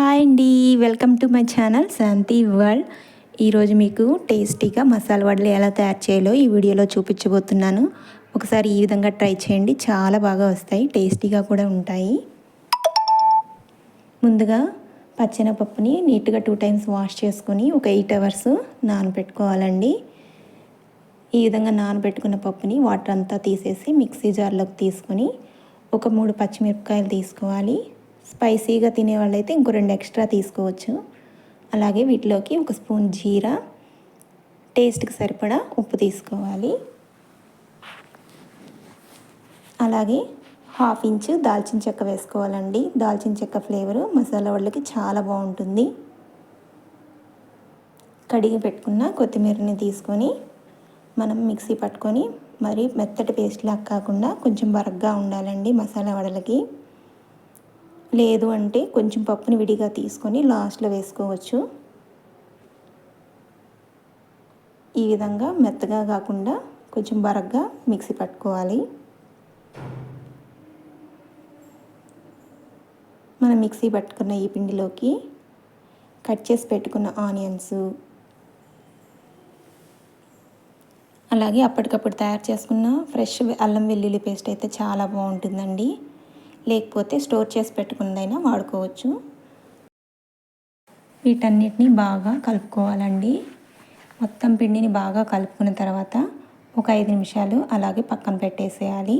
Hi అండి welcome to my channel Shanti World. ఈరోజు మీకు టేస్టీగా మసాలా వడలు ఎలా తయారు చేయాలో ఈ వీడియోలో చూపించబోతున్నాను. ఒకసారి ఈ విధంగా ట్రై చేయండి చాలా బాగా వస్తాయి టేస్టీగా కూడా ఉంటాయి. ముందుగా పచ్చెనపప్పుని నీట్గా టూ టైమ్స్ వాష్ చేసుకొని ఒక ఎయిట్ అవర్స్ నానబెట్టుకోవాలండి. ఈ విధంగా నానబెట్టుకున్న పప్పుని వాటర్ అంతా తీసేసి మిక్సీ జార్లోకి తీసుకొని ఒక మూడు పచ్చిమిరపకాయలు తీసుకోవాలి. స్పైసీగా తినే వాళ్ళైతే ఇంకో రెండు ఎక్స్ట్రా తీసుకోవచ్చు. అలాగే వీటిలోకి ఒక స్పూన్ జీరా టేస్ట్కి సరిపడా ఉప్పు తీసుకోవాలి. అలాగే హాఫ్ ఇంచ్ దాల్చిన చెక్క వేసుకోవాలండి. దాల్చిన చెక్క ఫ్లేవర్ మసాలా వాళ్ళకి చాలా బాగుంటుంది. కడిగి పెట్టుకున్న కొత్తిమీరని తీసుకొని మనం మిక్సీ పట్టుకొని మరి మెత్తటి పేస్ట్ లాగా కాకుండా కొంచెం బరగ్గా ఉండాలండి మసాలా వడలకి. లేదు అంటే కొంచెం పప్పుని విడిగా తీసుకొని లాస్ట్లో వేసుకోవచ్చు. ఈ విధంగా మెత్తగా కాకుండా కొంచెం బరగ్గా మిక్సీ పట్టుకోవాలి. మనం మిక్సీ పట్టుకున్న ఈ పిండిలోకి కట్ చేసి పెట్టుకున్న ఆనియన్స్ అలాగే అప్పటికప్పుడు తయారు చేసుకున్న ఫ్రెష్ అల్లం వెల్లుల్లి పేస్ట్ అయితే చాలా బాగుంటుందండి. లేకపోతే స్టోర్ చేసి పెట్టుకున్నదైనా వాడుకోవచ్చు. వీటన్నిటిని బాగా కలుపుకోవాలండి. మొత్తం పిండిని బాగా కలుపుకున్న తర్వాత ఒక ఐదు నిమిషాలు అలాగే పక్కన పెట్టేసేయాలి.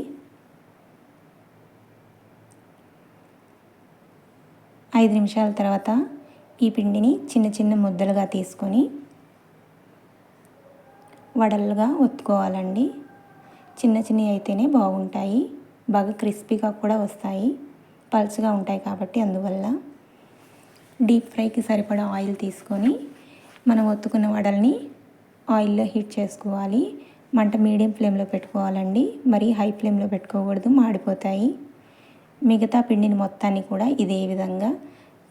ఐదు నిమిషాల తర్వాత ఈ పిండిని చిన్న చిన్న ముద్దలుగా తీసుకొని వడలుగా ఒత్తుకోవాలండి. చిన్న చిన్నవి అయితేనే బాగుంటాయి. బాగా క్రిస్పీగా కూడా వస్తాయి. పల్చగా ఉంటాయి కాబట్టి అందువల్ల డీప్ ఫ్రైకి సరిపడా ఆయిల్ తీసుకొని మనం ఒత్తుకున్న వడల్ని ఆయిల్లో హీట్ చేసుకోవాలి. మంట మీడియం ఫ్లేమ్లో పెట్టుకోవాలండి. మరి హై ఫ్లేమ్లో పెట్టుకోకూడదు మాడిపోతాయి. మిగతా పిండిని మొత్తాన్ని కూడా ఇదే విధంగా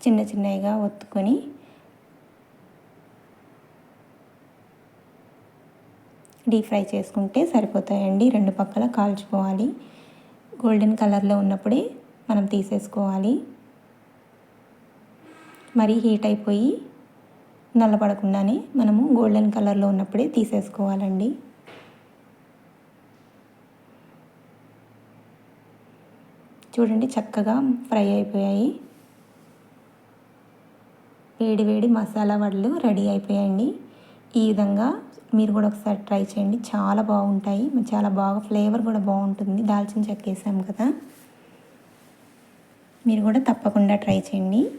చిన్న చిన్నగా ఒత్తుకొని డీప్ ఫ్రై చేసుకుంటే సరిపోతాయండి. రెండు పక్కల కాల్చుకోవాలి. గోల్డెన్ కలర్లో ఉన్నప్పుడే మనం తీసేసుకోవాలి. మరీ హీట్ అయిపోయి నల్లబడకుండానే మనము గోల్డెన్ కలర్లో ఉన్నప్పుడే తీసేసుకోవాలండి. చూడండి చక్కగా ఫ్రై అయిపోయాయి. వేడి వేడి మసాలా వడలు రెడీ అయిపోయాయండి. ఈ విధంగా మీరు కూడా ఒకసారి ట్రై చేయండి. చాలా బాగుంటాయి. చాలా బాగా ఫ్లేవర్ కూడా బాగుంటుంది. దాల్చిన చెక్క వేసాం కదా. మీరు కూడా తప్పకుండా ట్రై చేయండి.